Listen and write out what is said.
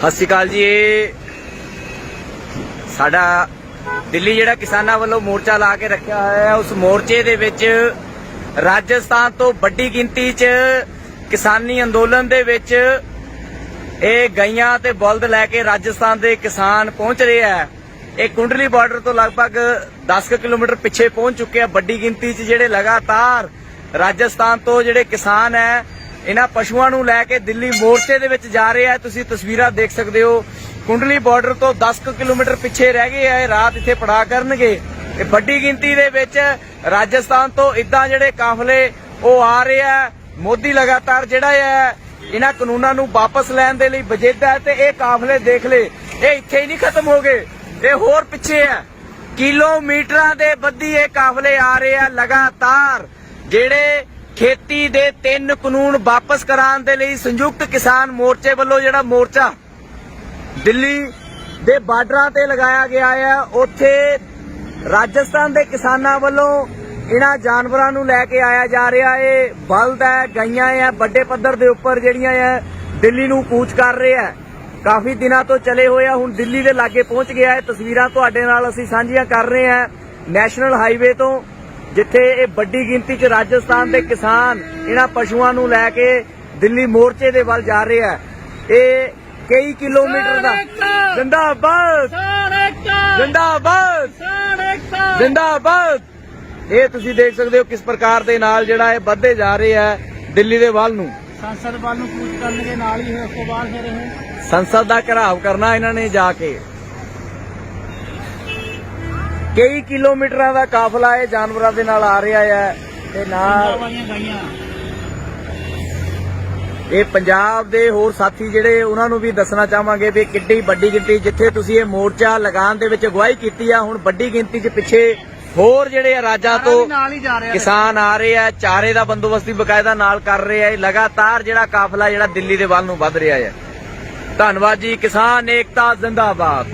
ਸਤਿ ਸ਼੍ਰੀ ਅਕਾਲ ਜੀ। ਇਹ ਸਾਡਾ ਦਿੱਲੀ ਜਿਹੜਾ ਕਿਸਾਨਾਂ ਵੱਲੋਂ ਮੋਰਚਾ ਲਾ ਕੇ ਰੱਖਿਆ ਹੋਇਆ ਹੈ, ਉਸ ਮੋਰਚੇ ਦੇ ਵਿੱਚ ਰਾਜਸਥਾਨ ਤੋਂ ਵੱਡੀ ਗਿਣਤੀ 'ਚ ਕਿਸਾਨੀ ਅੰਦੋਲਨ ਦੇ ਵਿੱਚ ਇਹ ਗਈਆਂ ਤੇ ਬਲਦ ਲੈ ਕੇ ਰਾਜਸਥਾਨ ਦੇ ਕਿਸਾਨ ਪਹੁੰਚ ਰਹੇ ਆ ਇਹ ਕੁੰਡਲੀ ਬਾਰਡਰ ਤੋਂ ਲਗਭਗ 10 ਕਿਲੋਮੀਟਰ ਪਿੱਛੇ ਪਹੁੰਚ ਚੁੱਕੇ ਆ। ਵੱਡੀ ਗਿਣਤੀ 'ਚ ਜਿਹੜੇ ਲਗਾਤਾਰ ਰਾਜਸਥਾਨ ਤੋਂ ਜਿਹੜੇ ਕਿਸਾਨ ਹੈ ਇਹਨਾਂ ਪਸ਼ੂਆਂ ਨੂੰ ਲੈ ਕੇ ਦਿੱਲੀ ਮੋਰਚੇ ਦੇ ਵਿੱਚ ਜਾ ਰਹੇ ਆ ਤੁਸੀਂ ਤਸਵੀਰਾਂ ਦੇਖ ਸਕਦੇ ਹੋ। ਕੁੰਡਲੀ ਬਾਰਡਰ ਤੋਂ 10 ਕਿਲੋਮੀਟਰ ਪਿੱਛੇ ਰਹਿ ਗਏ ਆ। ਰਾਤ ਇੱਥੇ ਪੜਾ ਕਰਨਗੇ। ਇਹ ਵੱਡੀ ਗਿਣਤੀ ਦੇ ਵਿੱਚ ਰਾਜਸਥਾਨ ਤੋਂ ਇਦਾਂ ਜਿਹੜੇ ਕਾਫਲੇ ਉਹ ਆ ਰਹੇ ਆ। ਮੋਦੀ ਲਗਾਤਾਰ ਜਿਹੜਾ ਹੈ, ਇਹਨਾਂ ਕਾਨੂੰਨਾਂ ਨੂੰ ਵਾਪਸ ਲੈਣ ਦੇ ਲਈ ਵਜੇਦਾ ਹੈ ਤੇ ਇਹ ਕਾਫਲੇ ਦੇਖ ਲੈ ਇਹ ਇੱਥੇ ਹੀ ਨਹੀਂ ਖਤਮ ਹੋ ਗਏ। ਇਹ ਹੋਰ ਪਿੱਛੇ ਹੈ। ਕਿਲੋਮੀਟਰਾਂ ਦੇ ਬੱਦੀ ਇਹ ਕਾਫਲੇ ਆ ਰਹੇ ਆ। ਲਗਾਤਾਰ ਜਿਹੜੇ ਖੇਤੀ ਦੇ ਤਿੰਨ ਕਾਨੂੰਨ ਵਾਪਸ ਕਰਾਉਣ ਦੇ ਲਈ ਸੰਯੁਕਤ ਕਿਸਾਨ ਮੋਰਚੇ ਵੱਲੋਂ ਜਿਹੜਾ ਮੋਰਚਾ ਦਿੱਲੀ ਦੇ ਬਾਰਡਰਾਂ ਤੇ ਲਗਾਇਆ ਗਿਆ ਹੈ ਉੱਥੇ ਰਾਜਸਥਾਨ ਦੇ ਕਿਸਾਨਾਂ ਵੱਲੋਂ ਇਹਨਾਂ ਜਾਨਵਰਾਂ ਨੂੰ ਲੈ ਕੇ ਆਇਆ ਜਾ ਰਿਹਾ ਏ। ਬਲਦ ਹੈ, ਗਈਆਂ ਹੈ ਵੱਡੇ ਪੱਧਰ ਦੇ ਉੱਪਰ ਜਿਹੜੀਆਂ ਹੈ ਦਿੱਲੀ ਨੂੰ ਕੂਚ ਕਰ ਰਹੇ ਹੈ ਕਾਫੀ ਦਿਨਾਂ ਤੋਂ ਚਲੇ ਹੋਏ ਹੁਣ ਦਿੱਲੀ ਦੇ ਲਾਗੇ ਪਹੁੰਚ ਗਿਆ ਹੈ ਤਸਵੀਰਾਂ ਤੁਹਾਡੇ ਨਾਲ ਅਸੀਂ ਸਾਂਝੀਆਂ ਕਰ ਰਹੇ ਹਾਂ ਨੈਸ਼ਨਲ ਹਾਈਵੇ ਤੋਂ। ਜਿੱਥੇ ਇਹ ਵੱਡੀ ਗਿਣਤੀ 'ਚ ਰਾਜਸਥਾਨ ਦੇ ਕਿਸਾਨ ਇਹਨਾਂ ਪਸ਼ੂਆਂ ਨੂੰ ਲੈ ਕੇ ਦਿੱਲੀ ਮੋਰਚੇ ਦੇ ਵੱਲ ਜਾ ਰਹੇ ਆ। ਇਹ ਕਈ ਕਿਲੋਮੀਟਰ ਦਾ ਜਿੰਦਾਬਾਦ। ਜਿੰਦਾਬਾਦ। ਜਿੰਦਾਬਾਦ। ਇਹ ਤੁਸੀਂ ਦੇਖ ਸਕਦੇ ਹੋ ਕਿਸ ਪ੍ਰਕਾਰ ਦੇ ਨਾਲ ਜਿਹੜਾ ਇਹ ਵੱਧਦੇ ਜਾ ਰਹੇ ਆ ਦਿੱਲੀ ਦੇ ਵੱਲ ਨੂੰ। ਸੰਸਦ ਵੱਲ ਨੂੰ ਕੂਚ ਕਰਨ ਦੇ ਨਾਲ ਹੀ ਉਸ ਤੋਂ ਬਾਅਦ ਫਿਰ ਇਹ ਸੰਸਦ ਦਾ ਘਰਾਵ ਕਰਨਾ ਇਹਨਾਂ ਨੇ ਜਾ ਕੇ। ਕਈ ਕਿਲੋਮੀਟਰਾਂ ਦਾ ਕਾਫਲਾ ਇਹ ਜਾਨਵਰਾਂ ਦੇ ਨਾਲ ਆ ਰਿਹਾ ਹੈ ਤੇ ਨਾਲ ਇਹ ਪੰਜਾਬ ਦੇ ਹੋਰ ਸਾਥੀ ਜਿਹੜੇ ਉਹਨਾਂ ਨੂੰ ਵੀ ਦੱਸਣਾ ਚਾਹਾਂਗੇ ਵੀ ਕਿੱਡੀ ਵੱਡੀ ਗਿਣਤੀ ਜਿੱਥੇ ਤੁਸੀਂ ਇਹ ਮੋਰਚਾ ਲਗਾਉਣ ਦੇ ਵਿੱਚ ਅਗਵਾਈ ਕੀਤੀ ਆ ਹੁਣ ਵੱਡੀ ਗਿਣਤੀ 'ਚ ਪਿੱਛੇ ਹੋਰ ਜਿਹੜੇ ਆ ਰਾਜਾਂ ਤੋਂ ਕਿਸਾਨ ਆ ਰਹੇ ਆ ਚਾਰੇ ਦਾ ਬੰਦੋਬਸਤ ਵੀ ਬਕਾਇਦਾ ਨਾਲ ਕਰ ਰਹੇ ਆ ਇਹ ਲਗਾਤਾਰ ਜਿਹੜਾ ਕਾਫਲਾ ਜਿਹੜਾ ਦਿੱਲੀ ਦੇ ਵੱਲ ਨੂੰ ਵੱਧ ਰਿਹਾ ਹੈ। ਧੰਨਵਾਦ ਜੀ ਕਿਸਾਨ ਏਕਤਾ ਜ਼ਿੰਦਾਬਾਦ।